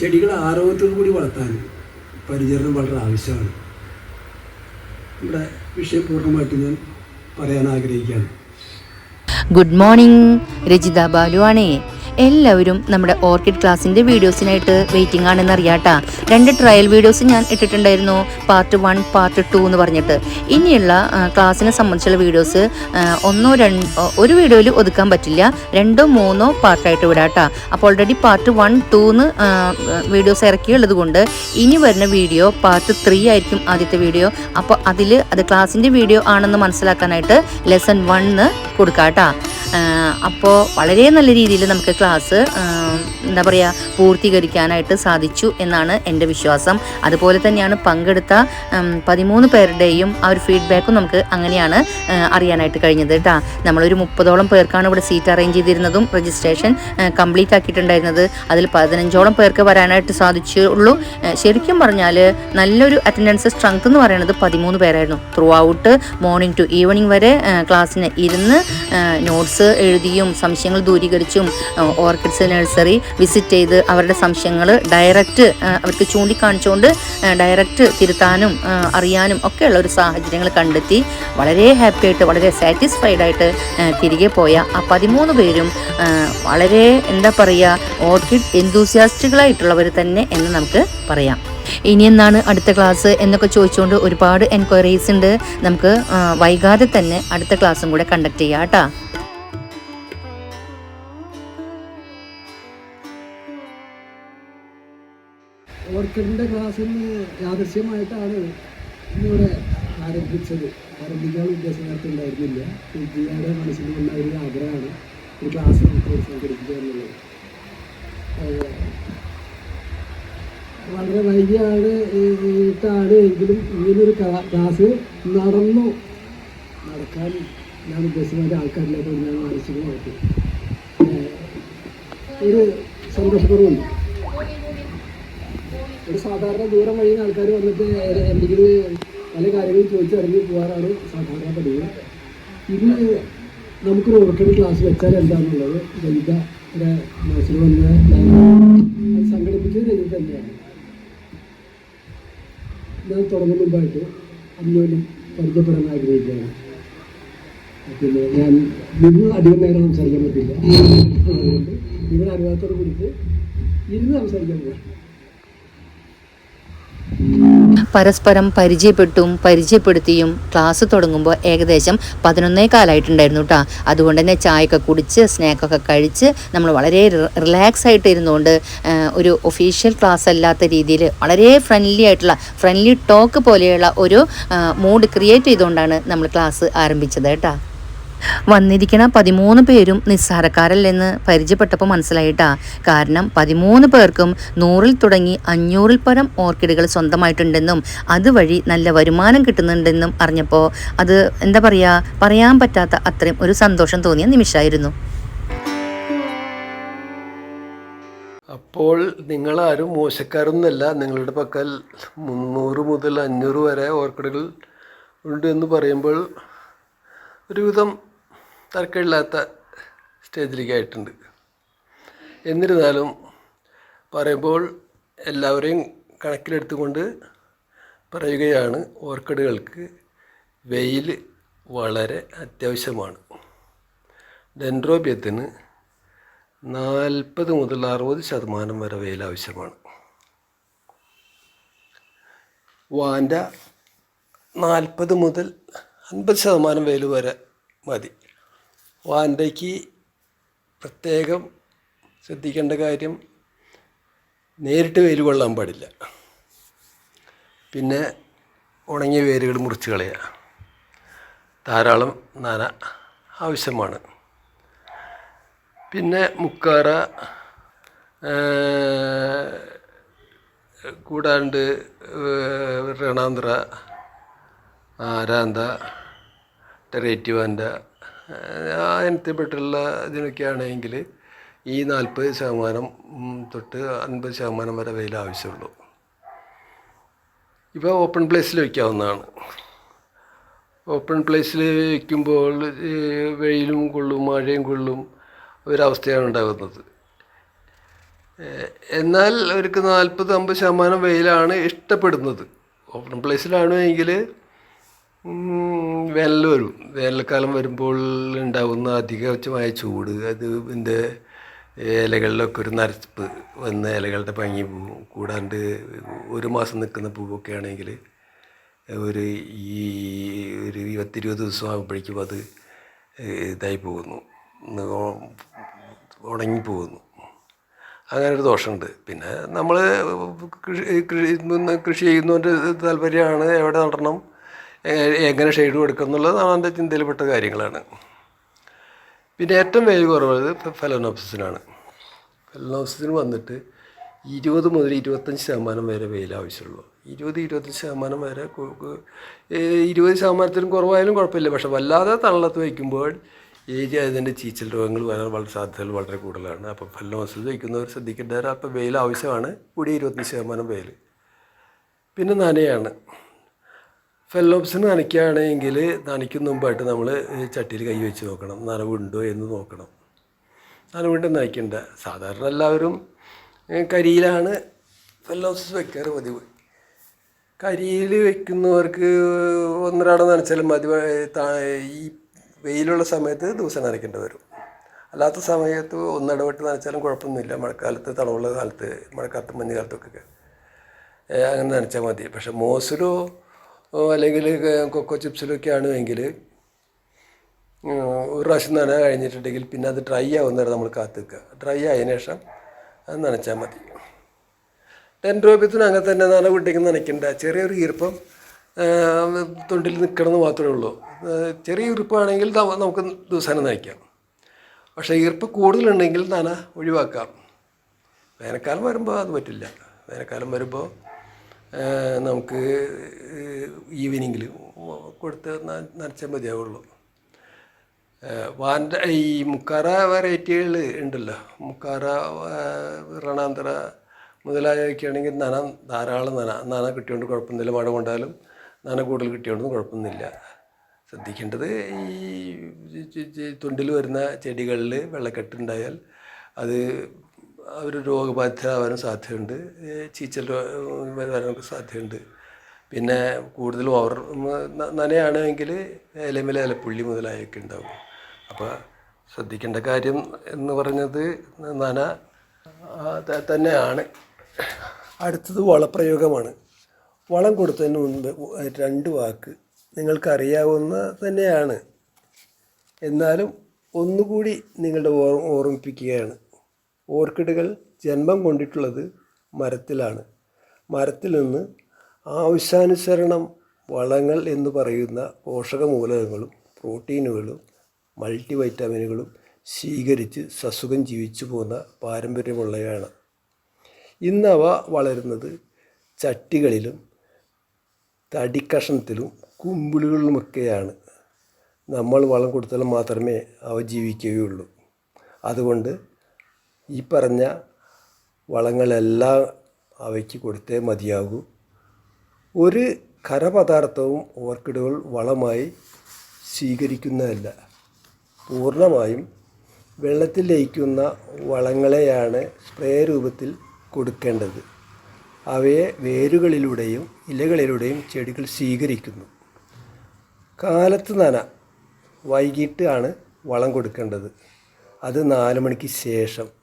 ചെടികൾ ആരോഗ്യത്തോടു കൂടി വളർത്താൻ പരിചരണം വളരെ ആവശ്യമാണ്. ഇവിടെ വിഷയം പൂർണമായിട്ട് ഞാൻ പറയാൻ ആഗ്രഹിക്കുകയാണ്. ഗുഡ് മോർണിംഗ് രജിത ബാലു ആണേ എല്ലാവരും നമ്മുടെ ഓർക്കിഡ് ക്ലാസിന്റെ വീഡിയോസിനായിട്ട് വെയിറ്റിംഗ് ആണെന്ന് അറിയാട്ടാ. രണ്ട് ട്രയൽ വീഡിയോസ് ഞാൻ ഇട്ടിട്ടുണ്ടായിരുന്നു. പാർട്ട് വൺ പാർട്ട് ടു എന്ന് പറഞ്ഞിട്ട്. ഇനിയുള്ള ക്ലാസ്സിനെ സംബന്ധിച്ചുള്ള വീഡിയോസ് ഒന്നോ രണ്ട് ഒരു വീഡിയോയിൽ ഒതുക്കാൻ പറ്റില്ല. രണ്ടോ മൂന്നോ പാർട്ടായിട്ട് വിടാട്ടാ. അപ്പോൾ ഓൾറെഡി പാർട്ട് വൺ ടൂന്ന് വീഡിയോസ് ഇറക്കിയുള്ളത് കൊണ്ട് ഇനി വരുന്ന വീഡിയോ പാർട്ട് ത്രീ ആയിരിക്കും ആദ്യത്തെ വീഡിയോ അപ്പോൾ അതിൽ അത് ക്ലാസ്സിന്റെ വീഡിയോ ആണെന്ന് മനസ്സിലാക്കാനായിട്ട് ലെസൺ വണ്ണ് കൊടുക്കാട്ടാ. അപ്പോൾ വളരെ നല്ല രീതിയിൽ നമുക്ക് ക്ലാസ് എന്താ പറയുക പൂർത്തീകരിക്കാനായിട്ട് സാധിച്ചു എന്നാണ് എന്റെ വിശ്വാസം. അതുപോലെ തന്നെയാണ് പങ്കെടുത്ത പതിമൂന്ന് പേരുടെയും ആ ഒരു ഫീഡ്ബാക്കും നമുക്ക് അങ്ങനെയാണ് അറിയാനായിട്ട് കഴിഞ്ഞത് കേട്ടോ. നമ്മളൊരു മുപ്പതോളം പേർക്കാണ് ഇവിടെ സീറ്റ് അറേഞ്ച് ചെയ്തിരുന്നതും രജിസ്ട്രേഷൻ കംപ്ലീറ്റ് ആക്കിയിട്ടുണ്ടായിരുന്നത്. അതിൽ പതിനഞ്ചോളം പേർക്ക് വരാനായിട്ട് സാധിച്ചുള്ളൂ ശരിക്കും പറഞ്ഞാൽ നല്ലൊരു അറ്റൻഡൻസ് സ്ട്രെങ്ത് എന്ന് പറയുന്നത് പതിമൂന്ന് പേരായിരുന്നു. Throughout morning to evening വരെ ക്ലാസ്സിന് ഇരുന്ന് നോട്ട്സ് എഴുതിയും സംശയങ്ങൾ ദൂരീകരിച്ചും ഓർക്കിഡ്സ് നഴ്സറി വിസിറ്റ് ചെയ്ത് അവരുടെ സംശയങ്ങൾ ഡയറക്റ്റ് അവർക്ക് ചൂണ്ടിക്കാണിച്ചുകൊണ്ട് ഡയറക്റ്റ് തിരുത്താനും അറിയാനും ഒക്കെയുള്ള ഒരു സാഹചര്യങ്ങൾ കണ്ടെത്തി വളരെ ഹാപ്പി ആയിട്ട് വളരെ സാറ്റിസ്ഫൈഡ് ആയിട്ട് തിരികെ പോയ ആ പതിമൂന്ന് പേരും വളരെ എന്താ പറയുക ഓർക്കിഡ് എന്തൂസിയാസ്റ്റുകളായിട്ടുള്ളവർ തന്നെ എന്ന് നമുക്ക് പറയാം. ഇനി എന്നാണ് അടുത്ത ക്ലാസ് എന്നൊക്കെ ചോദിച്ചുകൊണ്ട് ഒരുപാട് എൻക്വയറീസ് ഉണ്ട്. നമുക്ക് വൈകാതെ തന്നെ അടുത്ത ക്ലാസ്സും കൂടെ കണ്ടക്ട് ചെയ്യാം കേട്ടോ. ഓർക്കിഡിന്റെ ക്ലാസ്സിൽ യാദൃശ്യമായിട്ടാണ് ഇന്നിവിടെ ആരംഭിച്ചത്. ആരംഭിക്കാൻ ഉദ്ദേശം നേരത്തെ ഉണ്ടായിരുന്നില്ല. ജിയുടെ മനസ്സിൽ വന്ന ഒരു ആഗ്രഹമാണ് ഒരു ക്ലാസ് നമുക്ക് സംഘടിപ്പിക്കുക എന്നുള്ളത്. വളരെ വൈകിയാണ് ഇട്ടാണ് എങ്കിലും ഇങ്ങനൊരു ക്ലാ- ക്ലാസ് നടന്നു. നടക്കാൻ ഞാൻ ഉദ്ദേശിക്കുന്ന ആൾക്കാരിലേക്ക് ഞാൻ മാനസികമായിട്ട് ഒരു സന്തോഷപൂർവമുണ്ട് ഒരു സാധാരണ ദൂരം വഴി ആൾക്കാർ വന്നിട്ട് എന്തെങ്കിലും പല കാര്യങ്ങളും ചോദിച്ചറിഞ്ഞ് പോകാറാണ് സാധാരണ പതിവ്. ഇന്ന് നമുക്കൊരു ഓർക്കിഡ് ക്ലാസ് വെച്ചാൽ എന്താണെന്നുള്ളത് ലളിത മനസ്സിൽ വന്ന സംഘടിപ്പിച്ചത് ലളിത തന്നെയാണ്. ഞാൻ തുടങ്ങുന്ന മുമ്പായിട്ട് അന്യോന്യം പരിചയപ്പെടാൻ ആഗ്രഹിക്കുകയാണ്. പിന്നെ ഞാൻ നിന്ന് അധികം നേരം സംസാരിക്കാൻ പറ്റില്ല. അതുകൊണ്ട് നിങ്ങളുടെ അനുഭവത്തോട് കുറിച്ച് ഇരുന്ന് സംസാരിക്കാൻ പോകാം പരസ്പരം പരിചയപ്പെട്ടും പരിചയപ്പെടുത്തിയും ക്ലാസ് തുടങ്ങുമ്പോൾ ഏകദേശം പതിനൊന്നേ കാലമായിട്ടുണ്ടായിരുന്നു കേട്ടോ അതുകൊണ്ട് തന്നെ ചായയൊക്കെ കുടിച്ച് സ്നാക്കൊക്കെ കഴിച്ച് നമ്മൾ വളരെ റിലാക്സ് ആയിട്ട് ഇരുന്നുകൊണ്ട് ഒരു ഒഫീഷ്യൽ ക്ലാസ് അല്ലാത്ത രീതിയിൽ വളരെ ഫ്രണ്ട്ലി ആയിട്ടുള്ള ഫ്രണ്ട്ലി ടോക്ക് പോലെയുള്ള ഒരു മൂഡ് ക്രിയേറ്റ് ചെയ്തുകൊണ്ടാണ് നമ്മൾ ക്ലാസ് ആരംഭിച്ചത് കേട്ടോ വന്നിരിക്കണ പതിമൂന്ന് പേരും നിസ്സാരക്കാരല്ലെന്ന് പരിചയപ്പെട്ടപ്പോൾ മനസ്സിലായിട്ടാ. കാരണം പതിമൂന്ന് പേർക്കും നൂറിൽ തുടങ്ങി അഞ്ഞൂറിൽ പരം ഓർക്കിഡുകൾ സ്വന്തമായിട്ടുണ്ടെന്നും അതുവഴി നല്ല വരുമാനം കിട്ടുന്നുണ്ടെന്നും അറിഞ്ഞപ്പോൾ അത് എന്താ പറയുക പറയാൻ പറ്റാത്ത അത്രയും ഒരു സന്തോഷം തോന്നിയ നിമിഷമായിരുന്നു അപ്പോൾ നിങ്ങളാരും മോശക്കാരൊന്നുമല്ല. നിങ്ങളുടെ പക്കൽ മുന്നൂറ് മുതൽ അഞ്ഞൂറ് വരെ ഓർക്കിഡുകൾ ഉണ്ട് എന്ന് പറയുമ്പോൾ ഒരുവിധം തർക്കമില്ലാത്ത സ്റ്റേജിലേക്ക് ആയിട്ടുണ്ട്. എന്നിരുന്നാലും പറയുമ്പോൾ എല്ലാവരെയും കണക്കിലെടുത്തുകൊണ്ട് പറയുകയാണ് ഓർക്കിഡുകൾക്ക് വെയിൽ വളരെ അത്യാവശ്യമാണ്. ഡെൻഡ്രോബിയത്തിന് നാൽപ്പത് മുതൽ അറുപത് ശതമാനം വരെ വെയിൽ ആവശ്യമാണ്. വാന്റെ നാൽപ്പത് മുതൽ അൻപത് ശതമാനം വെയിൽ വരെ മതി. വാന്റയ്ക്ക് പ്രത്യേകം ശ്രദ്ധിക്കേണ്ട കാര്യം നേരിട്ട് വേര് കൊള്ളാൻ പാടില്ല. പിന്നെ ഉണങ്ങിയ വേരുകൾ മുറിച്ച് കളയുക. ധാരാളം നന ആവശ്യമാണ്. പിന്നെ മുക്കാറ കൂടാണ്ട് റണാന്ത്ര ആരാന്ത ടെറേറ്റീവാന്റെ ആ ഇനത്തിൽപ്പെട്ടുള്ള ഇതിനൊക്കെ ആണെങ്കിൽ ഈ നാൽപ്പത് ശതമാനം തൊട്ട് അൻപത് ശതമാനം വരെ വെയിൽ ആവശ്യമുള്ളൂ. ഇപ്പോൾ ഓപ്പൺ പ്ലേസിൽ വയ്ക്കാവുന്നതാണ് ഓപ്പൺ പ്ലേസിൽ വയ്ക്കുമ്പോൾ വെയിലും കൊള്ളും മഴയും കൊള്ളും ഒരവസ്ഥയാണ് ഉണ്ടാകുന്നത്. എന്നാൽ അവർക്ക് നാൽപ്പത് അമ്പത് ശതമാനം വെയിലാണ് ഇഷ്ടപ്പെടുന്നത്. ഓപ്പൺ പ്ലേസിലാണെങ്കിൽ വേനൽ വരും. വേനൽക്കാലം വരുമ്പോൾ ഉണ്ടാകുന്ന അധികമായ ചൂട് അത് ഇതിന്റെ ഇലകളിലൊക്കെ ഒരു നരപ്പ് വന്ന് ഇലകളുടെ ഭംഗി പോവും കൂടാണ്ട് ഒരു മാസം നിൽക്കുന്ന പൂവൊക്കെ ആണെങ്കിൽ ഒരു ഈ ഒരു പത്തിരുപത് ദിവസം ആകുമ്പോഴേക്കും അത് ഇതായി പോകുന്നു. ഉണങ്ങി പോകുന്നു. അങ്ങനെ ഒരു ദോഷമുണ്ട്. പിന്നെ നമ്മൾ കൃഷി കൃഷി കൃഷി ചെയ്യുന്നതിന്റെ താല്പര്യമാണ് എവിടെ നടണം? എങ്ങനെ ഷെയ്ഡ് കൊടുക്കണം എന്നുള്ളത് എന്റെ ചിന്തയിൽപ്പെട്ട കാര്യങ്ങളാണ്. പിന്നെ ഏറ്റവും വേഗം കുറവുള്ളത് ഫെലനോപ്സിസിനാണ്. ഫെലനോപ്സിസിന് വന്നിട്ട് ഇരുപത് മുതൽ ഇരുപത്തഞ്ച് ശതമാനം വരെ വെയിൽ ആവശ്യമുള്ളൂ. ഇരുപത് ഇരുപത്തഞ്ച് ശതമാനം വരെ ഇരുപത് ശതമാനത്തിനും കുറവായാലും കുഴപ്പമില്ല. പക്ഷെ വല്ലാതെ തണലത്ത് വയ്ക്കുമ്പോൾ ഈ അതിന്റെ ചീച്ചൽ രോഗങ്ങൾ വരാൻ വളരെ സാധ്യതകൾ വളരെ കൂടുതലാണ്. അപ്പോൾ ഫെലനോസിൽ വയ്ക്കുന്നവർ ശ്രദ്ധിക്കേണ്ടവർ അപ്പോൾ വെയിൽ ആവശ്യമാണ്. കൂടി ഇരുപത്തഞ്ച് ശതമാനം വെയിൽ. പിന്നെ നനയാണ്. ഫെല്ലോപ്സിന് നനയ്ക്കുകയാണെങ്കിൽ നനയ്ക്കുന്ന മുമ്പായിട്ട് നമ്മൾ ചട്ടിയിൽ കൈ വെച്ച് നോക്കണം. നനവുണ്ടോ എന്ന് നോക്കണം. നനവുണ്ട് നനയ്ക്കണ്ട. സാധാരണ എല്ലാവരും കരിയിലാണ് ഫെല്ലോപ്സ് വെക്കാറ് പതിവ്. കരിയിൽ വെക്കുന്നവർക്ക് ഒന്നരാടം നനച്ചാലും മതി. ഈ വെയിലുള്ള സമയത്ത് ദിവസം നനയ്ക്കേണ്ടി വരും. അല്ലാത്ത സമയത്ത് ഒന്നിടവിട്ട് നനച്ചാലും കുഴപ്പമൊന്നുമില്ല. മഴക്കാലത്ത് തണുവുള്ള കാലത്ത് മഴക്കാലത്ത് മഞ്ഞുകാലത്തൊക്കെ അങ്ങനെ നനച്ചാൽ മതി. പക്ഷേ മോസിലോ അല്ലെങ്കിൽ കൊക്കോ ചിപ്സിലൊക്കെ ആണെങ്കിൽ ഒരു പ്രാവശ്യം നന കഴിഞ്ഞിട്ടുണ്ടെങ്കിൽ പിന്നെ അത് ഡ്രൈ ആവുന്നേരം നമ്മൾ കാത്തു നിൽക്കുക ഡ്രൈ ആയതിനു ശേഷം അത് നനച്ചാൽ മതി. ടെൻ രൂപത്തിന് അങ്ങനെ തന്നെ നന കുട്ടിക്ക് നനയ്ക്കണ്ട. ചെറിയൊരു ഈർപ്പം തൊണ്ടിൽ നിൽക്കണമെന്ന് മാത്രമേ ഉള്ളൂ. ചെറിയ ഈർപ്പാണെങ്കിൽ നമുക്ക് ദിവസേന നനയ്ക്കാം. പക്ഷേ ഈർപ്പ് കൂടുതലുണ്ടെങ്കിൽ നന ഒഴിവാക്കാം. വേനൽക്കാലം വരുമ്പോൾ അത് പറ്റില്ല. വേനൽക്കാലം വരുമ്പോൾ നമുക്ക് ഈവനിങ്ങിൽ കൊടുത്ത് നനച്ചാൽ മതിയാവുള്ളൂ വാന്റെ ഈ മുക്കാറ വെറൈറ്റികൾ ഉണ്ടല്ലോ മുക്കാറ റണാന്തറ രണാന്തര മുതലായവയൊക്കെ നന ധാരാളം നന നന കിട്ടിയോണ്ട് കുഴപ്പമൊന്നുമില്ല മഴ കൊണ്ടാലും നന കൂടുതൽ കിട്ടിയോണ്ടും കുഴപ്പമൊന്നുമില്ല ശ്രദ്ധിക്കേണ്ടത് ഈ ചി- വരുന്ന ചെടികളിൽ വെള്ളക്കെട്ടുണ്ടായാൽ അത് അവർ രോഗബാധിതരാവാനും സാധ്യതയുണ്ട്. ചീച്ചൽ വരാനൊക്കെ സാധ്യതയുണ്ട്. പിന്നെ കൂടുതൽ ഓവർ നനയാണെങ്കിൽ ഇലമില ഇലപ്പുള്ളി മുതലായൊക്കെ ഉണ്ടാവും. അപ്പോൾ ശ്രദ്ധിക്കേണ്ട കാര്യം എന്ന് പറഞ്ഞത് നന തന്നെയാണ്. അടുത്തത് വളപ്രയോഗമാണ്. വളം കൊടുത്തതിന് മുൻപ് രണ്ട് വാക്ക് നിങ്ങൾക്കറിയാവുന്ന തന്നെയാണ്. എന്നാലും ഒന്നുകൂടി നിങ്ങളുടെ ഓർ ഓർമ്മിപ്പിക്കുകയാണ്. ഓർക്കിഡുകൾ ജന്മം കൊണ്ടിട്ടുള്ളത് മരത്തിലാണ്. മരത്തിൽ നിന്ന് ആവശ്യാനുസരണം വളങ്ങൾ എന്ന് പറയുന്ന പോഷകമൂലകങ്ങളും പ്രോട്ടീനുകളും മൾട്ടി വൈറ്റാമിനുകളും സ്വീകരിച്ച് സസുഖം ജീവിച്ചു പോകുന്ന പാരമ്പര്യമുള്ളവയാണ് ഇന്നവ വളരുന്നത് ചട്ടികളിലും തടിക്കഷണത്തിലും കുമ്പിളുകളിലുമൊക്കെയാണ്. നമ്മൾ വളം കൊടുത്താൽ മാത്രമേ അവ ജീവിക്കുകയുള്ളൂ. അതുകൊണ്ട് ഈ പറഞ്ഞ വളങ്ങളെല്ലാം അവയ്ക്ക് കൊടുത്തേ മതിയാകൂ. ഒരു ഖരപദാർത്ഥവും ഓർക്കിഡുകൾ വളമായി സ്വീകരിക്കുന്നതല്ല. പൂർണമായും വെള്ളത്തിൽ ലയിക്കുന്ന വളങ്ങളെയാണ് സ്പ്രേ രൂപത്തിൽ കൊടുക്കേണ്ടത്. അവയെ വേരുകളിലൂടെയും ഇലകളിലൂടെയും ചെടികൾ സ്വീകരിക്കുന്നു. കാലത്ത് നന വൈകിട്ടാണ് വളം കൊടുക്കേണ്ടത്. അത് നാല് മണിക്ക് ശേഷം.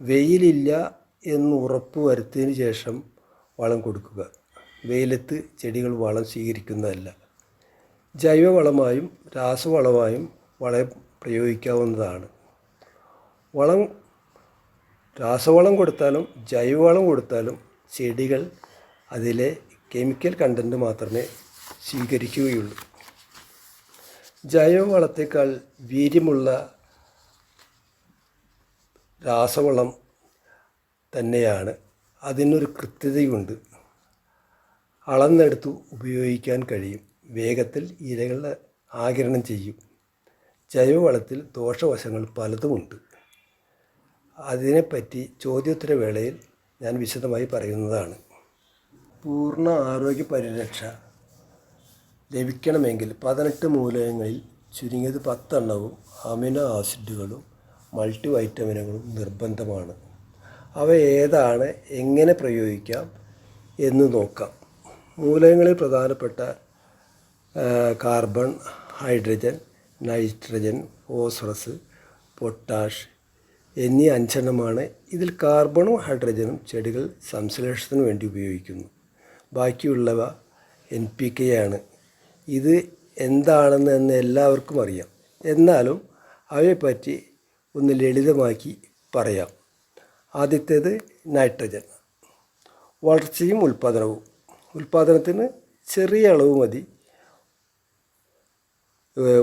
വെയിലില്ല എന്ന് ഉറപ്പ് വരുത്തിയതിന് ശേഷം വളം കൊടുക്കുക. വെയിലത്ത് ചെടികൾ വളം സ്വീകരിക്കുന്നതല്ല. ജൈവവളമായും രാസവളമായും വളം പ്രയോഗിക്കാവുന്നതാണ്. വളം രാസവളം കൊടുത്താലും ജൈവവളം കൊടുത്താലും ചെടികൾ അതിലെ കെമിക്കൽ കണ്ടന്റ് മാത്രമേ സ്വീകരിക്കുകയുള്ളൂ. ജൈവവളത്തേക്കാൾ വീര്യമുള്ള രാസവളം തന്നെയാണ്. അതിനൊരു കൃത്യതയുണ്ട്. അളന്നെടുത്ത് ഉപയോഗിക്കാൻ കഴിയും. വേഗത്തിൽ ഇരകളെ ആകിരണം ചെയ്യും. ജൈവവളത്തിൽ ദോഷവശങ്ങൾ പലതുമുണ്ട്. അതിനെപ്പറ്റി ചോദ്യോത്തരവേളയിൽ ഞാൻ വിശദമായി പറയുന്നതാണ്. പൂർണ ആരോഗ്യ പരിരക്ഷ ലഭിക്കണമെങ്കിൽ പതിനെട്ട് മൂലകങ്ങളിൽ ചുരുങ്ങിയത് പത്തെണ്ണവും അമിനോ ആസിഡുകളും മൾട്ടി വൈറ്റമിനുകളും നിർബന്ധമാണ്. അവ ഏതാണ് എങ്ങനെ പ്രയോഗിക്കാം എന്ന് നോക്കാം. മൂലകങ്ങളിൽ പ്രധാനപ്പെട്ട carbon hydrogen nitrogen phosphorus potash എന്നീ അഞ്ചെണ്ണമാണ് ഇതിൽ കാർബണും ഹൈഡ്രജനും ചെടികൾ സംശ്ലേഷത്തിന് വേണ്ടി ഉപയോഗിക്കുന്നു. ബാക്കിയുള്ളവ എൻ പി കെ ആണ്. ഇത് എന്താണെന്ന് എന്ന് എല്ലാവർക്കും അറിയാം. എന്നാലും അവയെപ്പറ്റി ഒന്ന് ലളിതമാക്കി പറയാം. ആദ്യത്തേത് നൈട്രജൻ. വളർച്ചയും ഉൽപ്പാദനവും. ഉൽപ്പാദനത്തിന് ചെറിയ അളവ് മതി.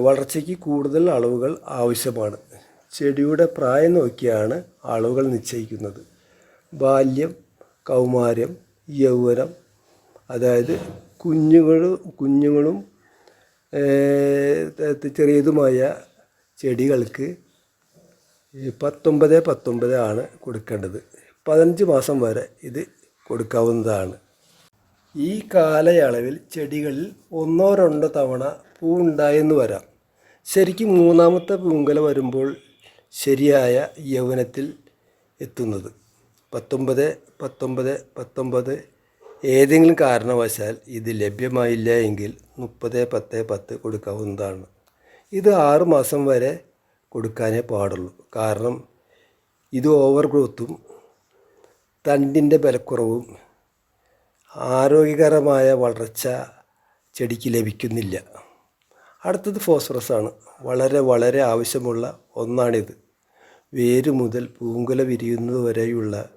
വളർച്ചയ്ക്ക് കൂടുതൽ അളവുകൾ ആവശ്യമാണ്. ചെടിയുടെ പ്രായം നോക്കിയാണ് അളവുകൾ നിശ്ചയിക്കുന്നത്. ബാല്യം കൗമാരം യൗവനം അതായത് കുഞ്ഞുങ്ങൾ കുഞ്ഞുങ്ങളും ചെറിയതുമായ ചെടികൾക്ക് പത്തൊമ്പത് പത്തൊമ്പത് ആണ് കൊടുക്കേണ്ടത്. പതിനഞ്ച് മാസം വരെ ഇത് കൊടുക്കാവുന്നതാണ്. ഈ കാലയളവിൽ ചെടികളിൽ ഒന്നോ രണ്ടോ തവണ പൂ ഉണ്ടായെന്ന് വരാം. ശരിക്കും മൂന്നാമത്തെ പൂങ്കല വരുമ്പോൾ ശരിയായ യൗവനത്തിൽ എത്തുന്നത്. പത്തൊമ്പത് പത്തൊമ്പത് പത്തൊമ്പത് ഏതെങ്കിലും കാരണവശാൽ ഇത് ലഭ്യമായില്ല എങ്കിൽ മുപ്പത് പത്ത് പത്ത് കൊടുക്കാവുന്നതാണ്. ഇത് ആറുമാസം വരെ കൊടുക്കാനേ പാടുള്ളൂ. കാരണം ഇത് ഓവർ ഗ്രോത്തും തണ്ടിന്റെ ബലക്കുറവും ആരോഗ്യകരമായ വളർച്ച ചെടിക്ക് ലഭിക്കുന്നില്ല. അടുത്തത് ഫോസ്ഫറസ് ആണ്. വളരെ വളരെ ആവശ്യമുള്ള ഒന്നാണിത്. വേര് മുതൽ പൂങ്കുല വിരിയുന്നത് വരെയുള്ള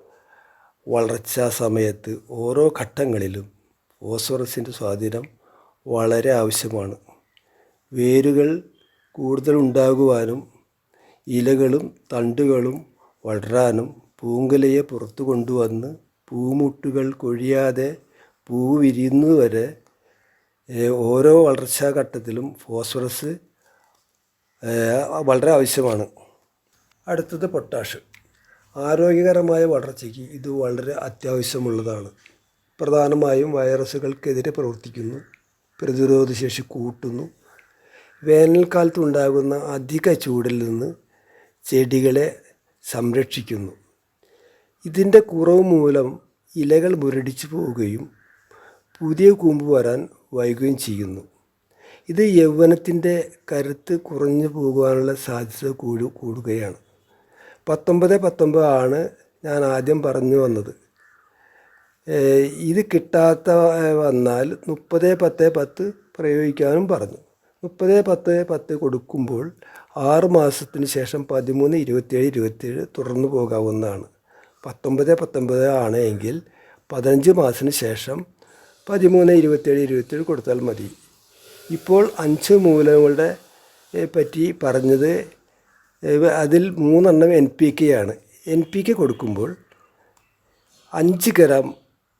വളർച്ചാ സമയത്ത് ഓരോ ഘട്ടങ്ങളിലും ഫോസ്ഫറസിന്റെ സ്വാധീനം വളരെ ആവശ്യമാണ്. വേരുകൾ കൂടുതൽ ഉണ്ടാകുവാനും ഇലകളും തണ്ടുകളും വളരാനും പൂങ്കുലയെ പുറത്തു കൊണ്ടുവന്ന് പൂമുട്ടുകൾ കൊഴിയാതെ പൂവ് വിരിയുന്നതുവരെ ഓരോ വളർച്ചാ ഘട്ടത്തിലും ഫോസ്ഫറസ് വളരെ ആവശ്യമാണ്. അടുത്തത് പൊട്ടാഷ്. ആരോഗ്യകരമായ വളർച്ചയ്ക്ക് ഇത് വളരെ അത്യാവശ്യമുള്ളതാണ്. പ്രധാനമായും വൈറസുകൾക്കെതിരെ പ്രവർത്തിക്കുന്നു പ്രതിരോധശേഷി കൂട്ടുന്നു. വേനൽക്കാലത്ത് ഉണ്ടാകുന്ന അധിക ചൂടിൽ നിന്ന് ചെടികളെ സംരക്ഷിക്കുന്നു. ഇതിന്റെ കുറവ് മൂലം ഇലകൾ മുരടിച്ചു പോവുകയും പുതിയ കൂമ്പ് വരാൻ വൈകുകയും ചെയ്യുന്നു. ഇത് യൗവനത്തിന്റെ കരുത്ത് കുറഞ്ഞു പോകുവാനുള്ള സാധ്യത കൂടു കൂടുകയാണ്. പത്തൊമ്പത് ആണ് ഞാൻ ആദ്യം പറഞ്ഞു വന്നത്. ഇത് കിട്ടാത്ത വന്നാൽ മുപ്പത് പത്ത് പത്ത് പ്രയോഗിക്കാനും പറഞ്ഞു. മുപ്പത് പത്ത് പത്ത് കൊടുക്കുമ്പോൾ ആറ് മാസത്തിന് ശേഷം പതിമൂന്ന് ഇരുപത്തിയേഴ് ഇരുപത്തിയേഴ് തുടർന്നു പോകാവുന്നതാണ്. പത്തൊമ്പത് പത്തൊമ്പത് ആണ് എങ്കിൽ പതിനഞ്ച് മാസത്തിന് ശേഷം പതിമൂന്ന് ഇരുപത്തിയേഴ് ഇരുപത്തിയേഴ് കൊടുത്താൽ മതി. ഇപ്പോൾ അഞ്ച് മൂലങ്ങളുടെ പറ്റി പറഞ്ഞത് അതിൽ മൂന്നെണ്ണം എൻ പി കെ ആണ്. എൻ പി കെ കൊടുക്കുമ്പോൾ അഞ്ച് ഗ്രാം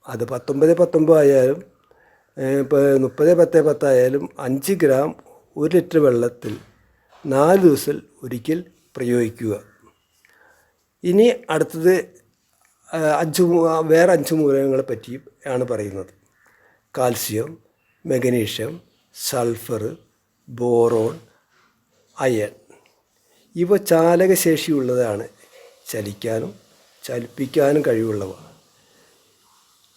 അത് പത്തൊമ്പത് പത്തൊമ്പത് ആയാലും ഇപ്പോൾ മുപ്പത് പത്ത് പത്തായാലും അഞ്ച് ഗ്രാം ഒരു ലിറ്റർ വെള്ളത്തിൽ നാല് ദിവസം ഒരിക്കൽ പ്രയോഗിക്കുക. ഇനി അടുത്തത് അഞ്ച് വേറെ അഞ്ച് മൂലകങ്ങളെ പറ്റിയും ആണ് പറയുന്നത്. Calcium magnesium sulphur boron iron. ഇവ ചാലകശേഷിയുള്ളതാണ്. ചലിക്കാനും ചലിപ്പിക്കാനും കഴിവുള്ളവ.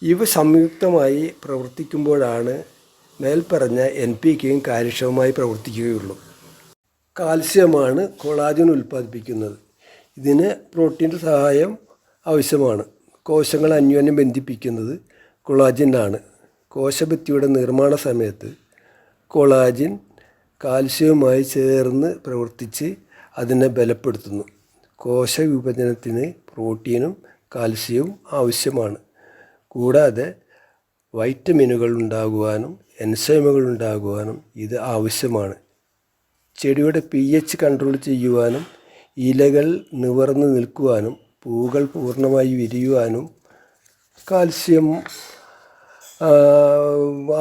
ഇവ സംയുക്തമായി പ്രവർത്തിക്കുമ്പോഴാണ് മേൽപ്പറഞ്ഞ എൻ പി കെയും കാര്യക്ഷമമായി പ്രവർത്തിക്കുകയുള്ളൂ. കാൽസ്യമാണ് കൊളാജൻ ഉൽപ്പാദിപ്പിക്കുന്നത്. ഇതിന് പ്രോട്ടീന്റെ സഹായം ആവശ്യമാണ്. കോശങ്ങൾ അന്യോന്യം ബന്ധിപ്പിക്കുന്നത് കൊളാജിനാണ്. കോശഭിത്തിയുടെ നിർമ്മാണ സമയത്ത് കൊളാജിൻ കാൽസ്യവുമായി ചേർന്ന് പ്രവർത്തിച്ച് അതിനെ ബലപ്പെടുത്തുന്നു. കോശവിഭജനത്തിന് പ്രോട്ടീനും കാൽസ്യവും ആവശ്യമാണ്. കൂടാതെ വൈറ്റമിനുകൾ ഉണ്ടാകുവാനും എൻസൈമുകൾ ഉണ്ടാകുവാനും ഇത് ആവശ്യമാണ്. ചെടിയുടെ പി എച്ച് കൺട്രോൾ ചെയ്യുവാനും ഇലകൾ നിവർന്ന് നിൽക്കുവാനും പൂകൾ പൂർണമായി വിരിയുവാനും കാൽസ്യം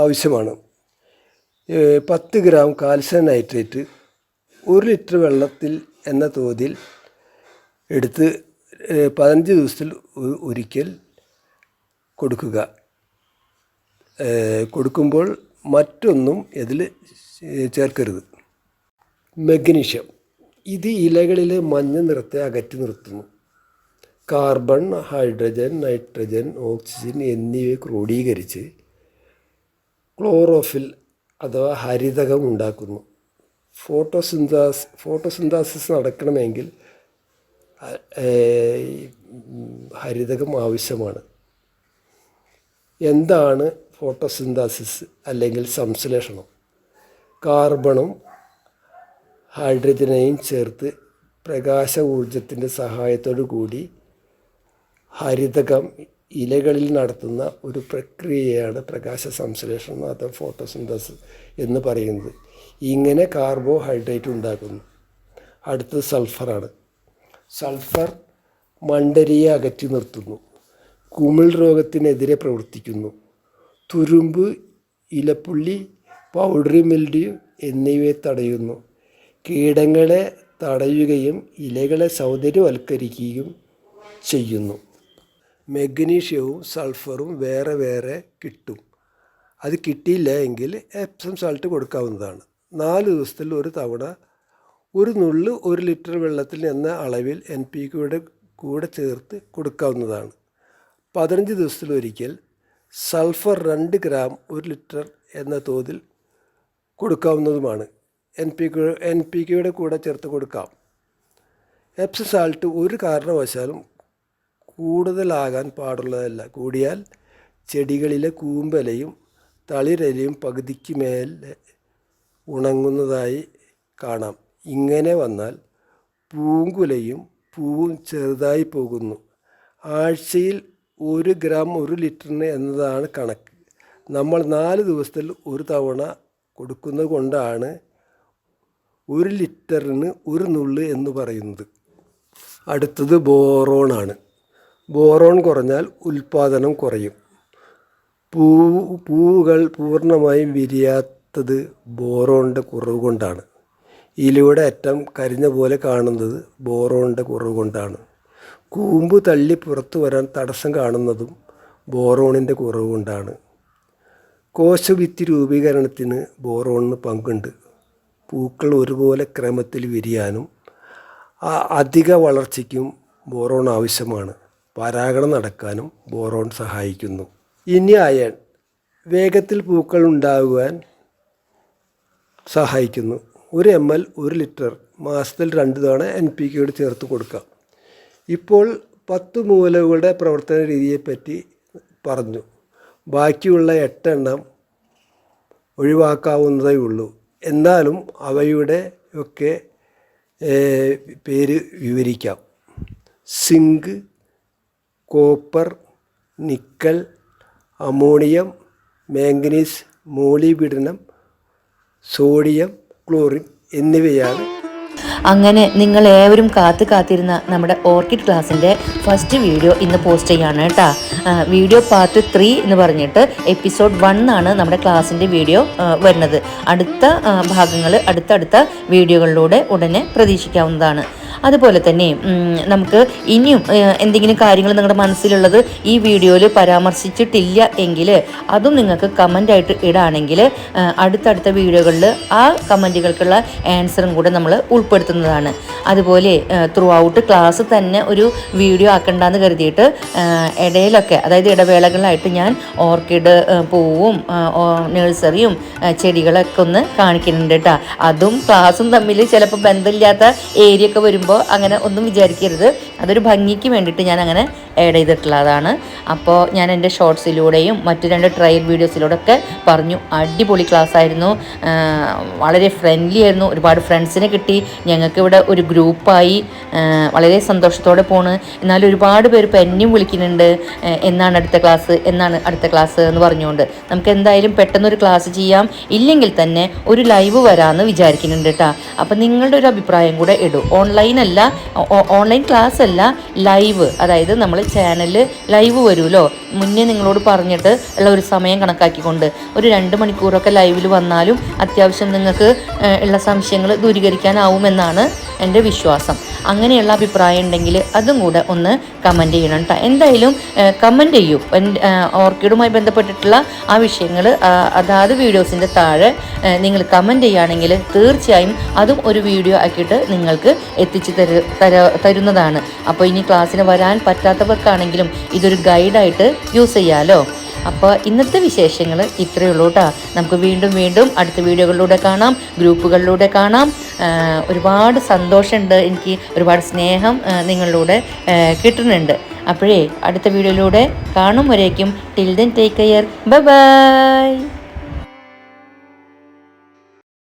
ആവശ്യമാണ്. പത്ത് ഗ്രാം കാൽസ്യം നൈട്രേറ്റ് ഒരു ലിറ്റർ വെള്ളത്തിൽ എന്ന തോതിൽ എടുത്ത് പതിനഞ്ച് ദിവസത്തിൽ ഒരിക്കൽ കൊടുക്കുക. കൊടുക്കുമ്പോൾ മറ്റൊന്നും ഇതിൽ ചേർക്കരുത്. മെഗ്നീഷ്യം. ഇത് ഇലകളിലെ മഞ്ഞ നിറത്തെ അകറ്റി നിർത്തുന്നു. കാർബൺ ഹൈഡ്രജൻ നൈട്രജൻ ഓക്സിജൻ എന്നിവയെ ക്രോഡീകരിച്ച് ക്ലോറോഫിൽ അഥവാ ഹരിതകം ഉണ്ടാക്കുന്നു. ഫോട്ടോസിന്താസ് ഫോട്ടോസിന്താസിസ് നടക്കണമെങ്കിൽ ഹരിതകം ആവശ്യമാണ്. എന്താണ് ഫോട്ടോസിന്താസിസ് അല്ലെങ്കിൽ സംശ്ലേഷണം? കാർബണും ഹൈഡ്രജനെയും ചേർത്ത് പ്രകാശ ഊർജത്തിന്റെ സഹായത്തോടു കൂടി ഹരിതകം ഇലകളിൽ നടത്തുന്ന ഒരു പ്രക്രിയയാണ് പ്രകാശ സംശ്ലേഷണം അഥവാ ഫോട്ടോസിന്തസിസ് എന്ന് പറയുന്നത്. ഇങ്ങനെ കാർബോഹൈഡ്രേറ്റ് ഉണ്ടാക്കുന്നു. അടുത്തത് സൾഫറാണ്. സൾഫർ മണ്ടരിയെ അകറ്റി നിർത്തുന്നു. കുമിൾ രോഗത്തിനെതിരെ പ്രവർത്തിക്കുന്നു. തുരുമ്പ് ഇലപ്പുള്ളി പൗഡറി മിൽഡ്യൂ എന്നിവയെ തടയുന്നു. കീടങ്ങളെ തടയുകയും ഇലകളെ സൗന്ദര്യവൽക്കരിക്കുകയും ചെയ്യുന്നു. മെഗ്നീഷ്യവും സൾഫറും വേറെ വേറെ കിട്ടും. അത് കിട്ടിയില്ല എങ്കിൽ എപ്സം സാൾട്ട് കൊടുക്കാവുന്നതാണ്. നാല് ദിവസത്തിൽ ഒരു തവണ ഒരു നുള്ളു ഒരു ലിറ്റർ വെള്ളത്തിൽ എന്ന അളവിൽ എൻ പി കെയുടെ കൂടെ ചേർത്ത് കൊടുക്കാവുന്നതാണ്. പതിനഞ്ച് ദിവസത്തിലൊരിക്കൽ സൾഫർ രണ്ട് ഗ്രാം ഒരു ലിറ്റർ എന്ന തോതിൽ കൊടുക്കാവുന്നതുമാണ്. എൻ പി എൻ പി കെയുടെ കൂടെ ചേർത്ത് കൊടുക്കാം. എപ്സ് സാൾട്ട് ഒരു കാരണവശാലും കൂടുതലാകാൻ പാടുള്ളതല്ല. കൂടിയാൽ ചെടികളിലെ കൂമ്പലയും തളിരലയും പകുതിക്ക് മേലെ ഉണങ്ങുന്നതായി കാണാം. ഇങ്ങനെ വന്നാൽ പൂങ്കുലയും പൂവും ചെറുതായി പോകുന്നു. ആഴ്ചയിൽ ഒരു ഗ്രാം ഒരു ലിറ്ററിന് എന്നതാണ് കണക്ക്. നമ്മൾ നാല് ദിവസത്തിൽ ഒരു തവണ കൊടുക്കുന്നത് കൊണ്ടാണ് ഒരു ലിറ്ററിന് ഒരു നുള്ള് എന്ന് പറയുന്നത്. അടുത്തത് ബോറോണാണ് ബോറോൺ കുറഞ്ഞാൽ ഉൽപ്പാദനം കുറയും. പൂ പൂവുകൾ പൂർണമായും വിരിയാത്തത് ബോറോണിന്റെ കുറവ് കൊണ്ടാണ്. ഇലയുടെ അറ്റം കരിഞ്ഞ പോലെ കാണുന്നത് ബോറോണിന്റെ കുറവ് കൊണ്ടാണ്. കൂമ്പ് തള്ളി പുറത്തു വരാൻ തടസ്സം കാണുന്നതും ബോറോണിന്റെ കുറവ് കൊണ്ടാണ്. കോശഭിത്തി രൂപീകരണത്തിന് ബോറോണിന് പങ്കുണ്ട്. പൂക്കൾ ഒരുപോലെ ക്രമത്തിൽ വിരിയാനും അധിക വളർച്ചയ്ക്കും ബോറോൺ ആവശ്യമാണ്. പരാഗണം നടക്കാനും ബോറോൺ സഹായിക്കുന്നു. ഇനി അയൺ വേഗത്തിൽ പൂക്കൾ ഉണ്ടാകുവാൻ സഹായിക്കുന്നു. ഒരു എം എൽ ഒരു ലിറ്റർ മാസത്തിൽ രണ്ട് തവണ എൻ പി കെയോട് ചേർത്ത് കൊടുക്കാം. ഇപ്പോൾ പത്ത് മൂലകളുടെ പ്രവർത്തന രീതിയെപ്പറ്റി പറഞ്ഞു. ബാക്കിയുള്ള എട്ടെണ്ണം ഒഴിവാക്കാവുന്നതേ ഉള്ളൂ എന്നാലും അവയുടെ ഒക്കെ പേര് വിവരിക്കാം. Zinc copper nickel ammonium manganese molybdenum sodium chlorine എന്നിവയാണ് അങ്ങനെ നിങ്ങൾ ഏവരും കാത്തു കാത്തിരുന്ന നമ്മുടെ ഓർക്കിഡ് ക്ലാസ്സിന്റെ ഫസ്റ്റ് വീഡിയോ ഇന്ന് പോസ്റ്റ് ചെയ്യാണ് കേട്ടോ. വീഡിയോ പാർട്ട് ത്രീ എന്ന് പറഞ്ഞിട്ട് എപ്പിസോഡ് വൺ ആണ് നമ്മുടെ ക്ലാസ്സിന്റെ വീഡിയോ വരുന്നത്. അടുത്ത ഭാഗങ്ങൾ അടുത്തടുത്ത വീഡിയോകളിലൂടെ ഉടനെ പ്രതീക്ഷിക്കാവുന്നതാണ്. അതുപോലെ തന്നെ നമുക്ക് ഇനിയും എന്തെങ്കിലും കാര്യങ്ങൾ നിങ്ങളുടെ മനസ്സിലുള്ളത് ഈ വീഡിയോയിൽ പരാമർശിച്ചിട്ടില്ല എങ്കിൽ അതും നിങ്ങൾക്ക് കമന്റായിട്ട് ഇടാണെങ്കിൽ ആ, അടുത്തടുത്ത വീഡിയോകളിൽ ആ കമന്റുകൾക്കുള്ള ആൻസറും കൂടെ നമ്മൾ ഉൾപ്പെടുത്തുന്നതാണ്. അതുപോലെ ത്രൂ ഔട്ട് ക്ലാസ് തന്നെ ഒരു വീഡിയോ ആക്കണ്ടെന്ന് കരുതിയിട്ട് ഇടയിലൊക്കെ അതായത് ഇടവേളകളായിട്ട് ഞാൻ ഓർക്കിഡ് പൂവും നഴ്സറിയും ചെടികളൊക്കെ ഒന്ന് കാണിക്കുന്നുണ്ട് കേട്ടോ. അതും ക്ലാസ്സും തമ്മിൽ ചിലപ്പോൾ ബന്ധമില്ലാത്ത ഏരിയ ഒക്കെ വരുമ്പോൾ അങ്ങനെ ഒന്നും വിചാരിക്കരുത്. അതൊരു ഭംഗിക്ക് വേണ്ടിയിട്ട് ഞാൻ അങ്ങനെ ആഡ് ചെയ്തിട്ടുള്ളതാണ്. അപ്പോൾ ഞാൻ എന്റെ ഷോർട്സിലൂടെയും മറ്റു രണ്ട് ട്രയൽ വീഡിയോസിലൂടെ ഒക്കെ പറഞ്ഞു. അടിപൊളി ക്ലാസ് ആയിരുന്നു. വളരെ ഫ്രണ്ട്ലി ആയിരുന്നു. ഒരുപാട് ഫ്രണ്ട്സിനെ കിട്ടി. ഞങ്ങൾക്ക് ഇവിടെ ഒരു ഗ്രൂപ്പായി. വളരെ സന്തോഷത്തോടെ പോണ്. എന്നാൽ ഒരുപാട് പേര് ഇപ്പം എന്നെയും വിളിക്കുന്നുണ്ട്. എന്നാണ് അടുത്ത ക്ലാസ് എന്നാണ് അടുത്ത ക്ലാസ് എന്ന് പറഞ്ഞുകൊണ്ട്. നമുക്ക് എന്തായാലും പെട്ടെന്നൊരു ക്ലാസ് ചെയ്യാം. ഇല്ലെങ്കിൽ തന്നെ ഒരു ലൈവ് വരാമെന്ന് വിചാരിക്കുന്നുണ്ട് കേട്ടോ അപ്പം നിങ്ങളുടെ ഒരു അഭിപ്രായം കൂടെ ഇടൂ. ഓൺലൈൻ അല്ല ഓൺലൈൻ ക്ലാസ് അല്ല ലൈവ് അതായത് നമ്മൾ ചാനലിൽ ലൈവ് വരുമല്ലോ? മുന്നേ നിങ്ങളോട് പറഞ്ഞിട്ട് ഉള്ള ഒരു സമയം കണക്കാക്കിക്കൊണ്ട് ഒരു രണ്ട് മണിക്കൂറൊക്കെ ലൈവിൽ വന്നാലും അത്യാവശ്യം നിങ്ങൾക്ക് ഉള്ള സംശയങ്ങൾ ദൂരീകരിക്കാനാവുമെന്നാണ് എന്റെ വിശ്വാസം. അങ്ങനെയുള്ള അഭിപ്രായം ഉണ്ടെങ്കിൽ അതും കൂടെ ഒന്ന് കമന്റ് ചെയ്യണം കേട്ടോ എന്തായാലും കമന്റ് ചെയ്യൂ. ഓർക്കിഡുമായി ബന്ധപ്പെട്ടിട്ടുള്ള ആ വിഷയങ്ങൾ അതാത് വീഡിയോസിന്റെ താഴെ നിങ്ങൾ കമന്റ് ചെയ്യുകയാണെങ്കിൽ തീർച്ചയായും അതും ഒരു വീഡിയോ ആക്കിയിട്ട് നിങ്ങൾക്ക് എത്തിച്ചു തരു തര തരുന്നതാണ്. അപ്പോൾ ഇനി ക്ലാസ്സിന് വരാൻ പറ്റാത്തവർക്കാണെങ്കിലും ഇതൊരു ഗൈഡായിട്ട് യൂസ് ചെയ്യാമല്ലോ അപ്പോൾ ഇന്നത്തെ വിശേഷങ്ങൾ ഇത്രയേ ഉള്ളൂ കേട്ടോ. നമുക്ക് വീണ്ടും വീണ്ടും അടുത്ത വീഡിയോകളിലൂടെ കാണാം ഗ്രൂപ്പുകളിലൂടെ കാണാം. ഒരുപാട് സന്തോഷമുണ്ട് എനിക്ക് ഒരുപാട് സ്നേഹം നിങ്ങളിലൂടെ കിട്ടുന്നുണ്ട്. അപ്പോഴേ അടുത്ത വീഡിയോയിലൂടെ കാണും വരേക്കും. Till then take care bye bye